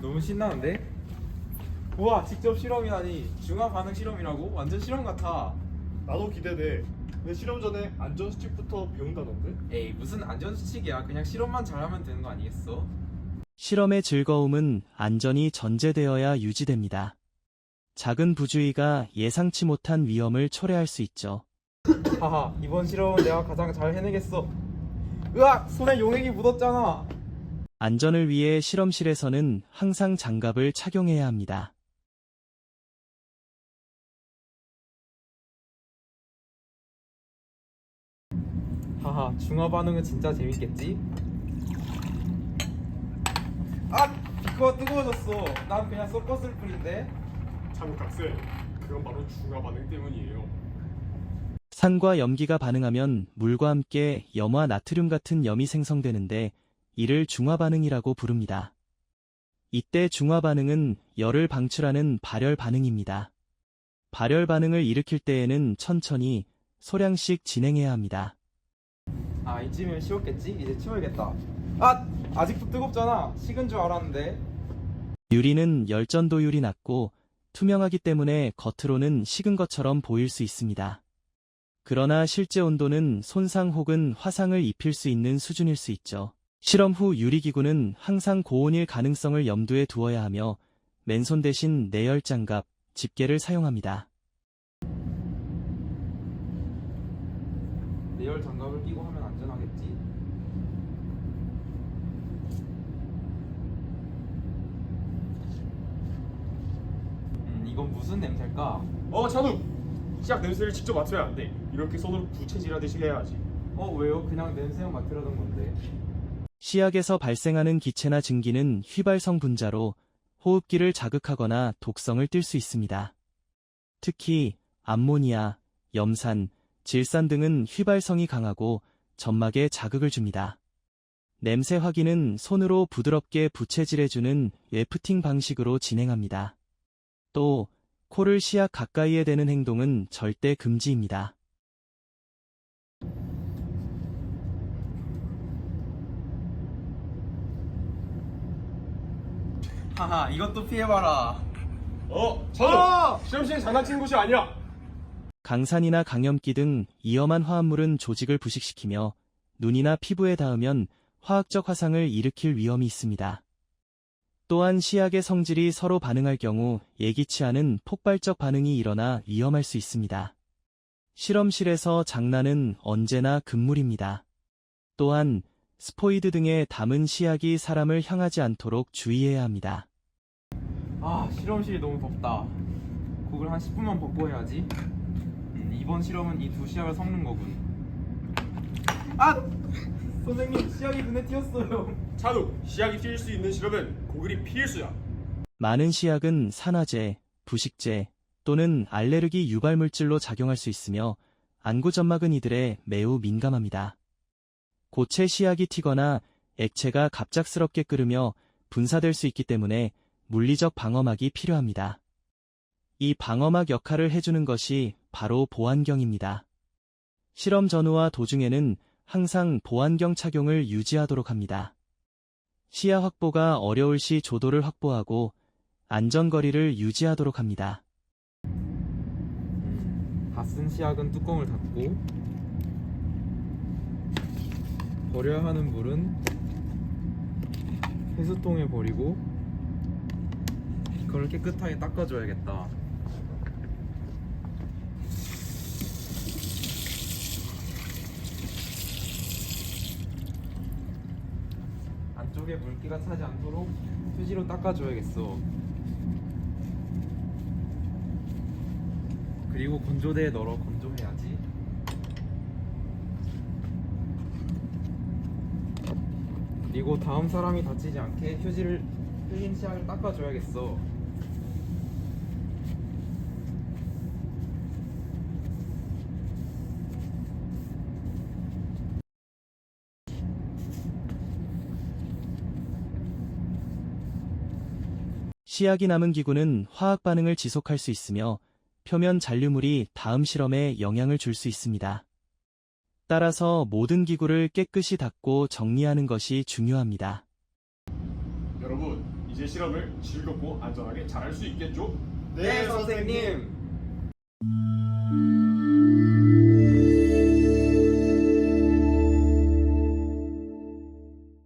너무 신나는데? 우와 직접 실험이라니 중화 반응 실험이라고? 완전 실험 같아 나도 기대돼. 근데 실험 전에 안전 수칙부터 배운다던데? 에이 무슨 안전 수칙이야 그냥 실험만 잘하면 되는 거 아니겠어? 실험의 즐거움은 안전이 전제되어야 유지됩니다. 작은 부주의가 예상치 못한 위험을 초래할 수 있죠. 하하 이번 실험은 내가 가장 잘 해내겠어 으악 손에 용액이 묻었잖아 안전을 위해 실험실에서는 항상 장갑을 착용해야 합니다. 하하 중화 반응은 진짜 재밌겠지? 아 비커가 뜨거워졌어 난 그냥 섞었을 뿐인데 참 학생, 그건 바로 중화 반응 때문이에요. 산과 염기가 반응하면 물과 함께 염화 나트륨 같은 염이 생성되는데 이를 중화 반응이라고 부릅니다. 이때 중화 반응은 열을 방출하는 발열 반응입니다. 발열 반응을 일으킬 때에는 천천히 소량씩 진행해야 합니다. 아 이쯤이면 쉬웠겠지? 이제 치워야겠다 아 아직도 뜨겁잖아 식은 줄 알았는데 유리는 열전도율이 낮고 투명하기 때문에 겉으로는 식은 것처럼 보일 수 있습니다. 그러나 실제 온도는 손상 혹은 화상을 입힐 수 있는 수준일 수 있죠. 실험 후 유리기구는 항상 고온일 가능성을 염두에 두어야 하며 맨손 대신 내열 장갑, 집게를 사용합니다. 내열 장갑을 끼고 하면 안전하겠지? 음 이건 무슨 냄새일까? 어, 찬우! 시약 냄새를 직접 맡으면 안 돼. 이렇게 손으로 부채질하듯이 해야지. 어 왜요? 그냥 냄새만 맡으려던 건데 시약에서 발생하는 기체나 증기는 휘발성 분자로 호흡기를 자극하거나 독성을 띨 수 있습니다. 특히 암모니아, 염산, 질산 등은 휘발성이 강하고 점막에 자극을 줍니다. 냄새 확인은 손으로 부드럽게 부채질해주는 웨프팅 방식으로 진행합니다. 또 코를 시약 가까이에 대는 행동은 절대 금지입니다. 하하 이것도 피해봐라 어, 찬우! 실험실 장난치는 곳이 아니야! 강산이나 강염기 등 위험한 화합물은 조직을 부식시키며 눈이나 피부에 닿으면 화학적 화상을 일으킬 위험이 있습니다. 또한 시약의 성질이 서로 반응할 경우 예기치 않은 폭발적 반응이 일어나 위험할 수 있습니다. 실험실에서 장난은 언제나 금물입니다. 또한 스포이드 등의 담은 시약이 사람을 향하지 않도록 주의해야 합니다. 아 실험실이 너무 덥다 곡을 한 10분만 벗고 해야지 음, 이번 실험은 이 두 시약을 섞는 거군 아! 선생님 시약이 눈에 띄었어요 찬우! 시약이 튈 수 있는 실험은 고글이 필수야. 많은 시약은 산화제, 부식제 또는 알레르기 유발 물질로 작용할 수 있으며 안구점막은 이들에 매우 민감합니다. 고체 시약이 튀거나 액체가 갑작스럽게 끓으며 분사될 수 있기 때문에 물리적 방어막이 필요합니다. 이 방어막 역할을 해주는 것이 바로 보안경입니다. 실험 전후와 도중에는 항상 보안경 착용을 유지하도록 합니다. 시야 확보가 어려울 시 조도를 확보하고 안전거리를 유지하도록 합니다. 다 쓴 시약은 뚜껑을 닫고 버려야 하는 물은 해수통에 버리고 그걸 깨끗하게 닦아줘야겠다 안쪽에 물기가 차지 않도록 휴지로 닦아줘야겠어 그리고 건조대에 널어 건조해야지. 그리고 다음 사람이 다치지 않게 휴지를 흘린 시약을 닦아줘야겠어. 시약이 남은 기구는 화학 반응을 지속할 수 있으며 표면 잔류물이 다음 실험에 영향을 줄 수 있습니다. 따라서 모든 기구를 깨끗이 닦고 정리하는 것이 중요합니다. 여러분, 이 이제 실험을 즐겁고 안전하게 잘할 수 있겠죠? 네 선생님